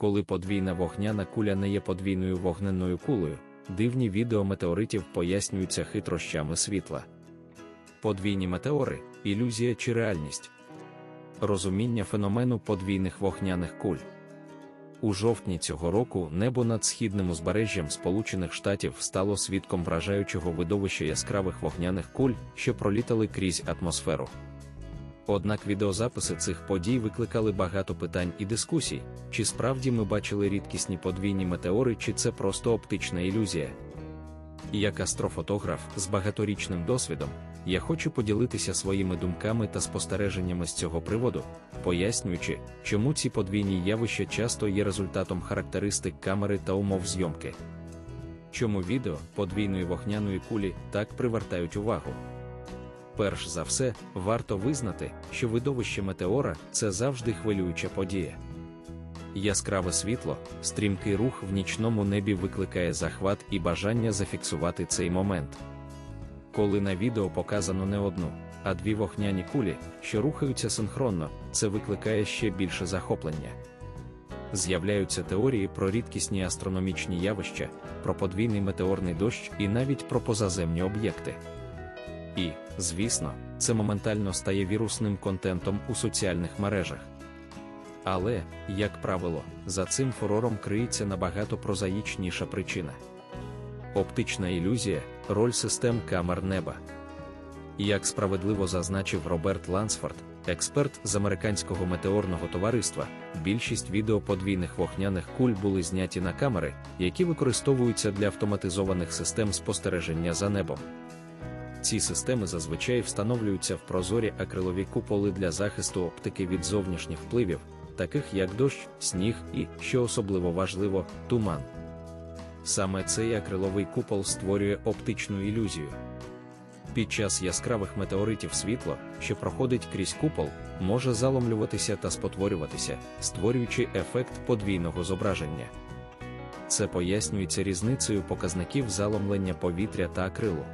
коли подвійна вогняна куля не є подвійною вогненною кулею, дивні відео метеоритів пояснюються хитрощами світла. Подвійні метеори ілюзія чи реальність. Розуміння феномену подвійних вогняних куль. У жовтні цього року небо над східним узбережжям Сполучених Штатів стало свідком вражаючого видовища яскравих вогняних куль, що пролітали крізь атмосферу. Однак відеозаписи цих подій викликали багато питань і дискусій, чи справді ми бачили рідкісні подвійні метеори, чи це просто оптична ілюзія. Як астрофотограф з багаторічним досвідом, я хочу поділитися своїми думками та спостереженнями з цього приводу, пояснюючи, чому ці подвійні явища часто є результатом характеристик камери та умов зйомки. Чому відео подвійної вогняної кулі так привертають увагу? Перш за все, варто визнати, що видовище метеора це завжди хвилююча подія. Яскраве світло, стрімкий рух в нічному небі викликає захват і бажання зафіксувати цей момент. Коли на відео показано не одну, а дві вогняні кулі, що рухаються синхронно, це викликає ще більше захоплення. З'являються теорії про рідкісні астрономічні явища, про подвійний метеорний дощ і навіть про позаземні об'єкти. І, звісно, це моментально стає вірусним контентом у соціальних мережах. Але, як правило, за цим фурором криється набагато прозаїчніша причина. Оптична ілюзія роль систем камер неба. Як справедливо зазначив Роберт Лансфорд, експерт з американського метеорного товариства, більшість відео подвійних вогняних куль були зняті на камери, які використовуються для автоматизованих систем спостереження за небом. Ці системи зазвичай встановлюються в прозорі акрилові куполи для захисту оптики від зовнішніх впливів, таких як дощ, сніг і, що особливо важливо, туман. Саме цей акриловий купол створює оптичну ілюзію. Під час яскравих метеоритів світло, що проходить крізь купол, може заломлюватися та спотворюватися, створюючи ефект подвійного зображення. Це пояснюється різницею показників заломлення повітря та акрилу.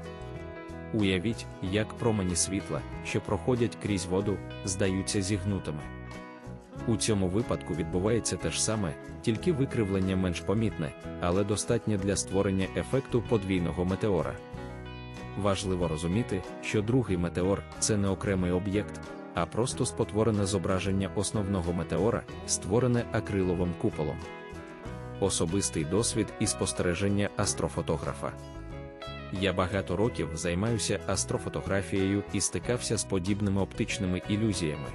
Уявіть, як промені світла, що проходять крізь воду, здаються зігнутими. У цьому випадку відбувається те ж саме, тільки викривлення менш помітне, але достатнє для створення ефекту подвійного метеора. Важливо розуміти, що другий метеор це не окремий об'єкт, а просто спотворене зображення основного метеора, створене акриловим куполом. Особистий досвід і спостереження астрофотографа. Я багато років займаюся астрофотографією і стикався з подібними оптичними ілюзіями.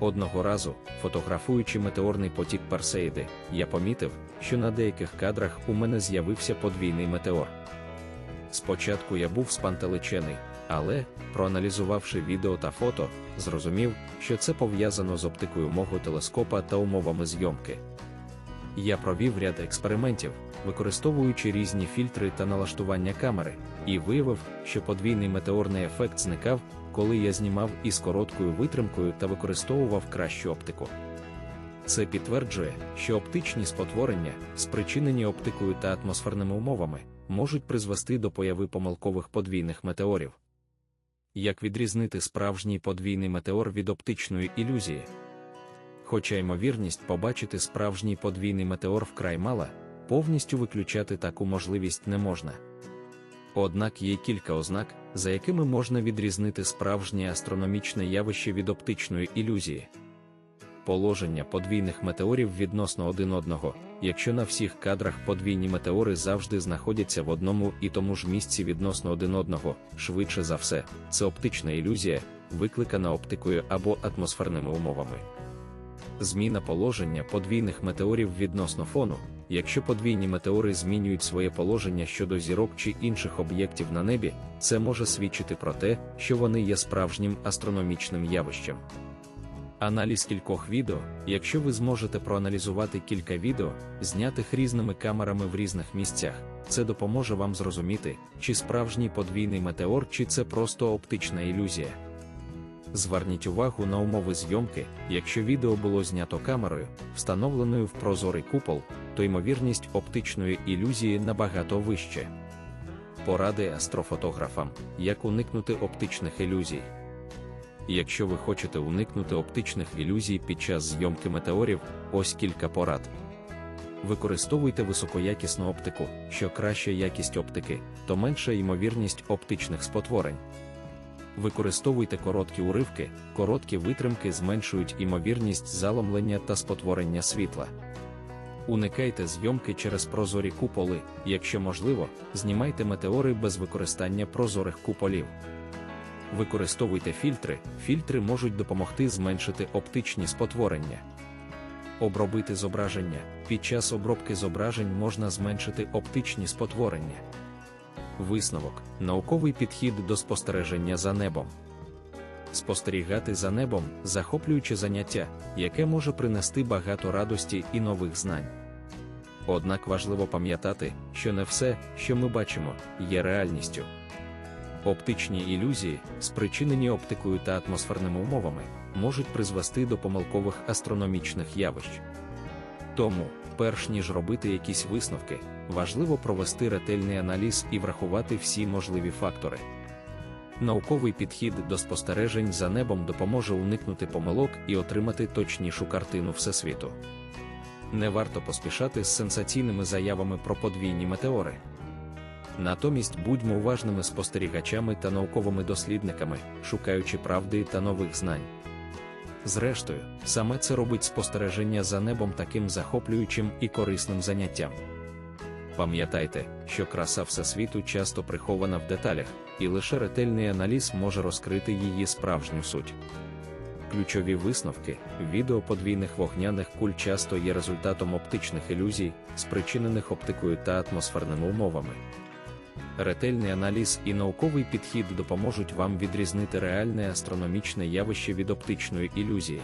Одного разу, фотографуючи метеорний потік Парсеїди, я помітив, що на деяких кадрах у мене з'явився подвійний метеор. Спочатку я був спантеличений, але, проаналізувавши відео та фото, зрозумів, що це пов'язано з оптикою мого телескопа та умовами зйомки. Я провів ряд експериментів, використовуючи різні фільтри та налаштування камери, і виявив, що подвійний метеорний ефект зникав, коли я знімав із короткою витримкою та використовував кращу оптику. Це підтверджує, що оптичні спотворення, спричинені оптикою та атмосферними умовами, можуть призвести до появи помилкових подвійних метеорів. Як відрізнити справжній подвійний метеор від оптичної ілюзії? Хоча ймовірність побачити справжній подвійний метеор вкрай мала, повністю виключати таку можливість не можна. Однак є кілька ознак, за якими можна відрізнити справжнє астрономічне явище від оптичної ілюзії. Положення подвійних метеорів відносно один одного, якщо на всіх кадрах подвійні метеори завжди знаходяться в одному і тому ж місці відносно один одного, швидше за все, це оптична ілюзія, викликана оптикою або атмосферними умовами. Зміна положення подвійних метеорів відносно фону, якщо подвійні метеори змінюють своє положення щодо зірок чи інших об'єктів на небі, це може свідчити про те, що вони є справжнім астрономічним явищем. Аналіз кількох відео, якщо ви зможете проаналізувати кілька відео, знятих різними камерами в різних місцях, це допоможе вам зрозуміти, чи справжній подвійний метеор, чи це просто оптична ілюзія. Зверніть увагу на умови зйомки, якщо відео було знято камерою, встановленою в прозорий купол, то ймовірність оптичної ілюзії набагато вище. Поради астрофотографам, як уникнути оптичних ілюзій. Якщо ви хочете уникнути оптичних ілюзій під час зйомки метеорів, ось кілька порад. Використовуйте високоякісну оптику, що краща якість оптики, то менша ймовірність оптичних спотворень. Використовуйте короткі уривки, короткі витримки зменшують імовірність заломлення та спотворення світла. Уникайте зйомки через прозорі куполи, якщо можливо, знімайте метеори без використання прозорих куполів. Використовуйте фільтри, фільтри можуть допомогти зменшити оптичні спотворення. Обробити зображення. Під час обробки зображень можна зменшити оптичні спотворення. Висновок науковий підхід до спостереження за небом. Спостерігати за небом захоплююче заняття, яке може принести багато радості і нових знань. Однак важливо пам'ятати, що не все, що ми бачимо, є реальністю. Оптичні ілюзії, спричинені оптикою та атмосферними умовами, можуть призвести до помилкових астрономічних явищ. Тому, перш ніж робити якісь висновки, важливо провести ретельний аналіз і врахувати всі можливі фактори. Науковий підхід до спостережень за небом допоможе уникнути помилок і отримати точнішу картину Всесвіту. Не варто поспішати з сенсаційними заявами про подвійні метеори. Натомість будьмо уважними спостерігачами та науковими дослідниками, шукаючи правди та нових знань. Зрештою, саме це робить спостереження за небом таким захоплюючим і корисним заняттям. Пам'ятайте, що краса Всесвіту часто прихована в деталях, і лише ретельний аналіз може розкрити її справжню суть. Ключові висновки відео подвійних вогняних куль часто є результатом оптичних ілюзій, спричинених оптикою та атмосферними умовами. Ретельний аналіз і науковий підхід допоможуть вам відрізнити реальне астрономічне явище від оптичної ілюзії.